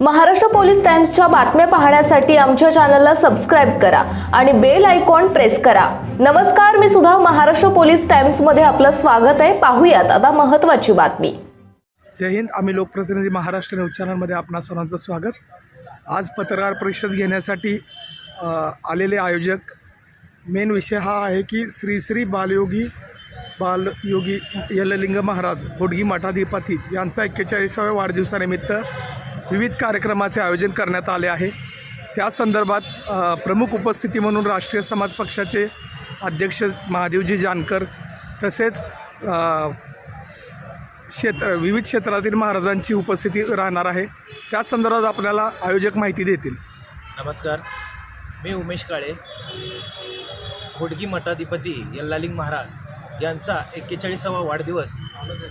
Maharashtra police टाइम्सच्या बातम्या पाहण्यासाठी आमच्या चॅनलला सबस्क्राईब करा आणि बेल आयकॉन प्रेस करा. नमस्कार मी सुद्धा महाराष्ट्र पोलीस टाइम्समध्ये आपलं स्वागत आहे. पाहूयात आता महत्त्वाची बातमी. जय हिंद आम्ही लोकप्रतिनिधी महाराष्ट्र न्यूज चॅनलमध्ये आपणा सर्वांचं स्वागत. आज पत्रकार परिषद घेण्यासाठी आलेले आयोजक. मेन विषय हा आहे की श्री श्री बालयोगी बालयोगी यल्लिंग महाराज होडगी मठाधिपती यांचा एक्केचाळीसाव्या वाढदिवसानिमित्त विविध कार्यक्रमाचे आयोजन करण्यात आले आहे. त्या संदर्भात प्रमुख उपस्थिती म्हणून राष्ट्रीय समाज पक्षाचे अध्यक्ष महादेवजी जानकर तसेच क्षेत्र विविध क्षेत्रातील महाराजांची उपस्थिती राहणार आहे. त्या संदर्भात आपल्याला आयोजक माहिती देतील. नमस्कार. मी उमेश काळे होडगी मठाधिपती यल्लालिंग महाराज यांचा एक्केचाळीसावा वाढदिवस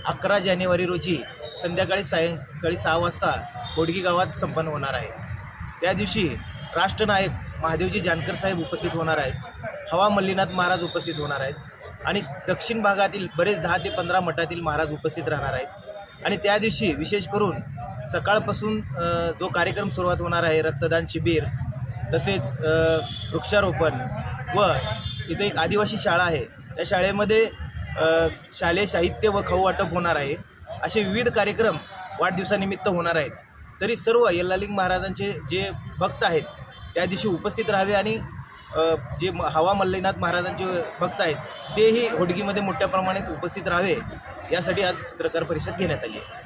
अकरा जानेवारी रोजी संध्याकाळी सायंकाळी सहा वाजता कोडगी गावात संपन्न होणार आहे. त्या दिवशी राष्ट्रनायक महादेवजी जानकर साहेब उपस्थित होणार आहेत. हवा मल्लीनाथ महाराज उपस्थित होणार आहेत. आणि दक्षिण भागातील बरेच दहा ते पंधरा मठातील महाराज उपस्थित राहणार आहेत. आणि त्या दिवशी विशेष करून सकाळपासून जो कार्यक्रम सुरुवात होणार आहे रक्तदान शिबिर तसेच वृक्षारोपण व तिथे एक आदिवासी शाळा आहे. त्या शाळेमध्ये शालेय साहित्य व खाऊ वाटप होणार आहे. असे विविध कार्यक्रम वाढदिवसानिमित्त होणार आहेत. तरी सर्व यल्लालिंग महाराजांचे जे भक्त आहेत त्या दिवशी उपस्थित राहावे आणि जे म- हवा मल्लीनाथ महाराजांचे भक्त आहेत तेही होडगीमध्ये मोठ्या प्रमाणात उपस्थित राहावे यासाठी आज पत्रकार परिषद घेण्यात आली आहे.